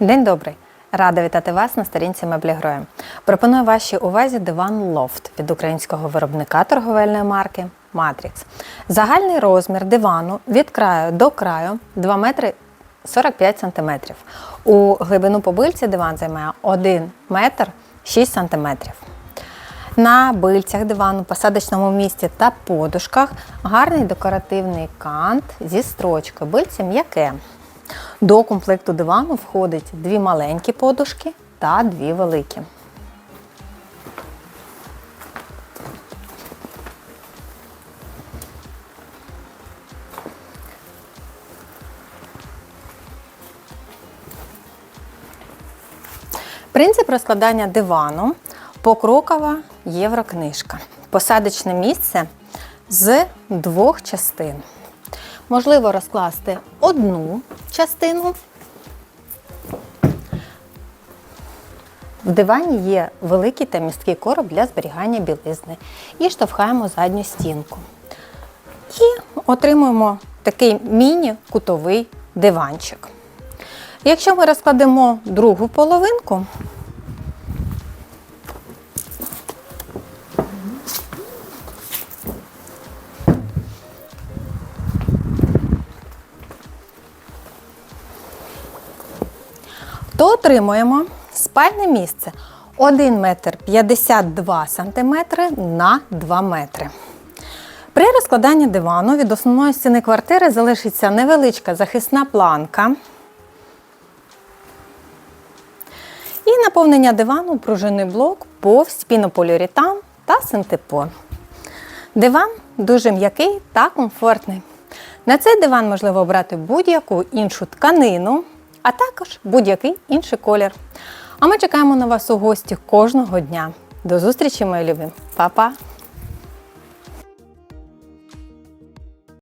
День добрий! Рада вітати вас на сторінці меблі Гроя. Пропоную вашій увазі диван Лофт від українського виробника торговельної марки Matrix. Загальний розмір дивану від краю до краю 2 метри 45 сантиметрів. У глибину побильці диван займає 1 метр 6 сантиметрів. На бильцях дивану, посадочному місці та подушках гарний декоративний кант зі строчкою. Бильце м'яке. До комплекту дивану входить дві маленькі подушки та дві великі. Принцип розкладання дивану покрокова єврокнижка. Посадочне місце з двох частин. Можливо розкласти одну частину. В дивані є великий та місткий короб для зберігання білизни. І штовхаємо задню стінку. І отримуємо такий міні-кутовий диванчик. Якщо ми розкладемо другу половинку, то отримуємо спальне місце 1 метр 52 сантиметри на 2 метри. При розкладанні дивану від основної стіни квартири залишиться невеличка захисна планка. І наповнення дивану пружинний блок, повз, пінополіуретан та синтепон. Диван дуже м'який та комфортний. На цей диван можливо обрати будь-яку іншу тканину, а також будь-який інший колір. А ми чекаємо на вас у гості кожного дня. До зустрічі, мої любі! Па-па!